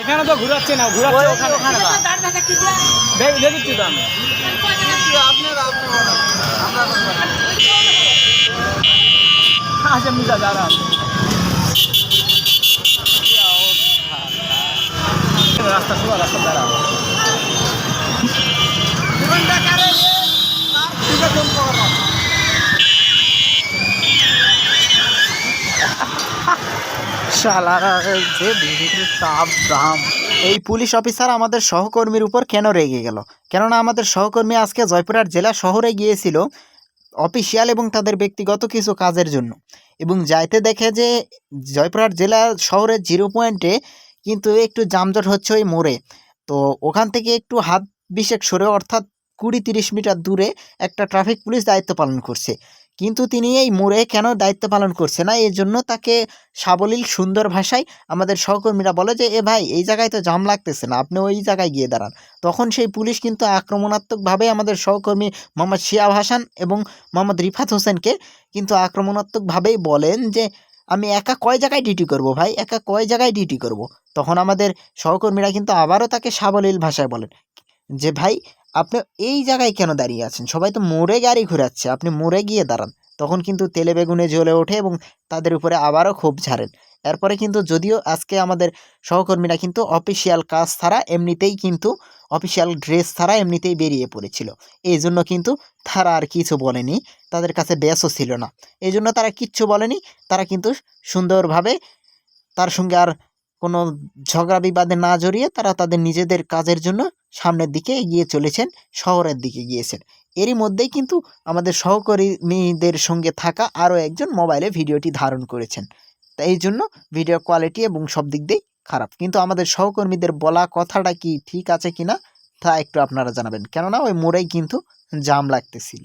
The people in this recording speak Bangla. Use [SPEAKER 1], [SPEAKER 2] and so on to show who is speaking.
[SPEAKER 1] এখানে তো ঘুরাচ্ছে না, ঘুরাচ্ছে ওখানে ওখানে দাও। তো আমি আচ্ছা মিজা দাঁড়া। রাস্তা শোয়া রাস্তা দাঁড়া।
[SPEAKER 2] এই পুলিশ অফিসার আমাদের সহকর্মীর উপর কেন রেগে গেল? কেননা আমাদের সহকর্মী আজকে জয়পুরহাট জেলা শহরে গিয়েছিল অফিসিয়াল এবং তাদের ব্যক্তিগত কিছু কাজের জন্য। এবং যাইতে দেখে যে জয়পুরহাট জেলা শহরের জিরো পয়েন্টে কিন্তু একটু যানজট হচ্ছে ওই মোড়ে। তো ওখান থেকে একটু হাত বিশেক সরে অর্থাৎ কুড়ি তিরিশ মিটার দূরে একটা ট্রাফিক পুলিশ দায়িত্ব পালন করছে। কিন্তু তিনি এই মোড়ে কেন দায়িত্ব পালন করছে না? এর জন্য তাকে সাবলীল সুন্দর ভাষায় আমাদের সহকর্মীরা বলে যে, এ ভাই, এই জায়গায় তো জাম লাগতেছে না, আপনি ওই জায়গায় গিয়ে দাঁড়ান। তখন সেই পুলিশ কিন্তু আক্রমণাত্মকভাবে আমাদের সহকর্মী মোহাম্মদ শিয়াব হাসান এবং মোহাম্মদ রিফাত হোসেনকে কিন্তু আক্রমণাত্মকভাবেই বলেন যে, আমি একা কয় জায়গায় ডিউটি করব ভাই? একা কয় জায়গায় ডিউটি করব? তখন আমাদের সহকর্মীরা কিন্তু আবারও তাকে সাবলীল ভাষায় বলেন যে, ভাই আপনি এই জায়গায় কেন দাঁড়িয়ে আছেন? সবাই তো মোড়ে গাড়ি ঘোরাচ্ছে, আপনি মোড়ে গিয়ে দাঁড়ান। তখন কিন্তু তেলে বেগুনে জ্বলে ওঠে এবং তাদের উপরে আবারও ক্ষোভ ঝাড়েন। এরপরে কিন্তু যদিও আজকে আমাদের সহকর্মীরা কিন্তু অফিসিয়াল কাজ ছাড়া এমনিতেই কিন্তু অফিসিয়াল ড্রেস ছাড়া এমনিতেই বেরিয়ে পড়েছিল। এই জন্য কিন্তু তারা আর কিছু বলেনি, তাদের কাছে ব্যাসও ছিল না। এই জন্য তারা কিচ্ছু বলেনি, তারা কিন্তু সুন্দরভাবে তার সঙ্গে আর কোনো ঝগড়া বিবাদে না জড়িয়ে তারা তাদের নিজেদের কাজের জন্য সামনের দিকে এগিয়ে চলেছেন, শহরের দিকে গিয়েছেন। এরই মধ্যেই কিন্তু আমাদের সহকর্মীদের সঙ্গে থাকা আরও একজন মোবাইলে ভিডিওটি ধারণ করেছেন। তাই এই জন্য ভিডিও কোয়ালিটি এবং সব দিক দিয়েই খারাপ। কিন্তু আমাদের সহকর্মীদের বলা কথাটা কি ঠিক আছে কিনা, তা একটু আপনারা জানাবেন। কেননা ওই মোড়েই কিন্তু জাম লাগতেছিল।